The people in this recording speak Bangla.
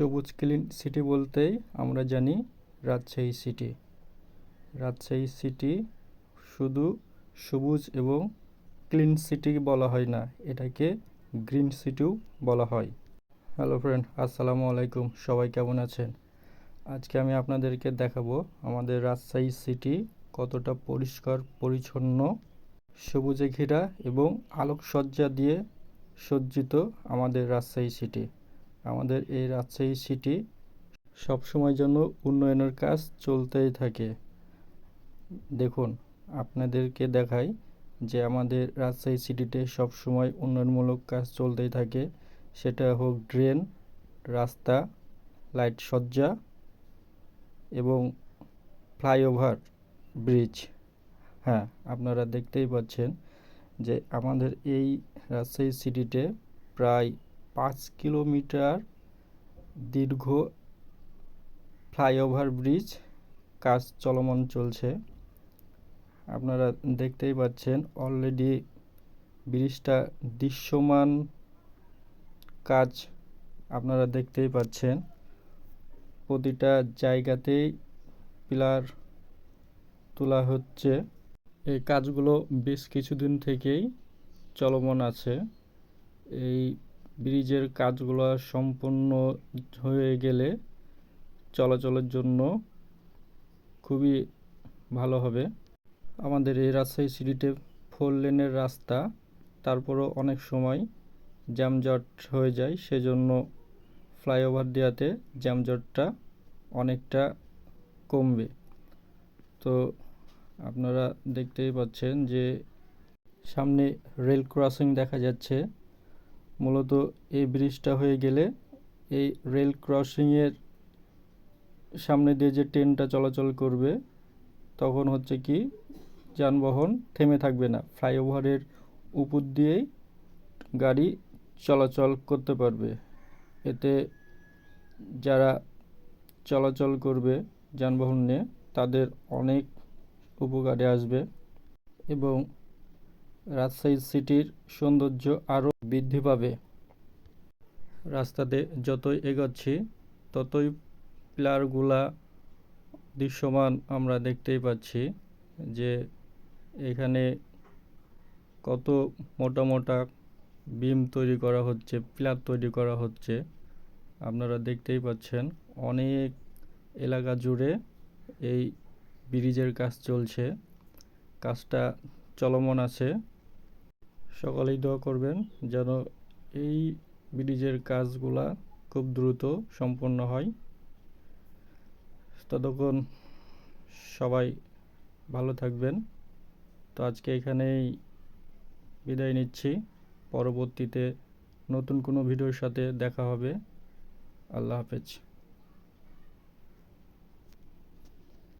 সবুজ ক্লিন সিটি বলতেই আমরা জানি রাজশাহী সিটি রাজশাহী সিটি শুধু সবুজ এবং ক্লিন সিটি বলা হয় না, এটাকে গ্রিন সিটিও বলা হয়। হ্যালো ফ্রেন্ড আসসালামু আলাইকুম, সবাই কেমন আছেন? আজকে আমি আপনাদেরকে দেখাবো আমাদের রাজশাহী সিটি কতটা পরিষ্কার, পরিচ্ছন্ন, সবুজে ঘেরা এবং আলোকসজ্জা দিয়ে সজ্জিত আমাদের রাজশাহী সিটি আমাদের এই রাজশাহী সিটি সবসময় জন্য উন্নয়নের কাজ চলতেই থাকে। দেখুন, আপনাদেরকে দেখাই যে আমাদের রাজশাহী সিটিতে সবসময় উন্নয়নমূলক কাজ চলতেই থাকে। সেটা হোক ড্রেন, রাস্তা, লাইট সজ্জা এবং ফ্লাইওভার, ব্রিজ। হ্যাঁ আপনারা দেখতেই পাচ্ছেন যে আমাদের এই রাজশাহী সিটিতে প্রায় পাঁচ কিলোমিটার দীর্ঘ ফ্লাইওভার ব্রিজ, কাজ চলমান চলছে। আপনারা দেখতেই পাচ্ছেন অলরেডি ব্রিজটা দৃশ্যমান কাজ আপনারা দেখতেই পাচ্ছেন। প্রতিটা জায়গাতেই পিলার তোলা হচ্ছে। এই কাজগুলো বেশ কিছুদিন থেকেই চলমান আছে। এই ব্রিজের কাজগুলো সম্পূর্ণ হয়ে গেলে চলাচলের জন্য খুবই ভালো হবে। আমাদের এই রাজশাহী সিটিতে ফোর লেনের রাস্তা, তারপরও অনেক সময় জ্যামজট হয়ে যায়, সেজন্য ফ্লাইওভার দেওয়াতে জ্যামজটটা অনেকটা কমবে। তো আপনারা দেখতেই পাচ্ছেন যে সামনে রেল ক্রসিং দেখা যাচ্ছে। মূলত এই ব্রিজটা হয়ে গেলে এই রেল ক্রসিংয়ের সামনে দিয়ে যে ট্রেনটা চলাচল করবে, তখন হচ্ছে কি যানবাহন থেমে থাকবে না। ফ্লাইওভারের উপর দিয়েই গাড়ি চলাচল করতে পারবে। এতে যারা চলাচল করবে যানবাহন নিয়ে, তাদের অনেক উপকারে আসবে এবং রাজশাহী সিটির সৌন্দর্য আরও বৃদ্ধি পাবে। রাস্তাতে যতই এগোচ্ছি, ততই পিলারগুলা দৃশ্যমান আমরা দেখতেই পাচ্ছি যে এখানে কত মোটা মোটা বিম তৈরি করা হচ্ছে, পিলার তৈরি করা হচ্ছে। আপনারা দেখতেই পাচ্ছেন অনেক এলাকা জুড়ে এই ব্রিজের কাজ চলছে। কাজটা চলমান আছে। সকলেই দোয়া করবেন যেন এই ব্রিজের কাজগুলা খুব দ্রুত সম্পন্ন হয়। ততক্ষণ সবাই ভালো থাকবেন। তো আজকে এখানেই বিদায় নিচ্ছি। পরবর্তীতে নতুন কোনো ভিডিওর সাথে দেখা হবে। আল্লাহ হাফেজ।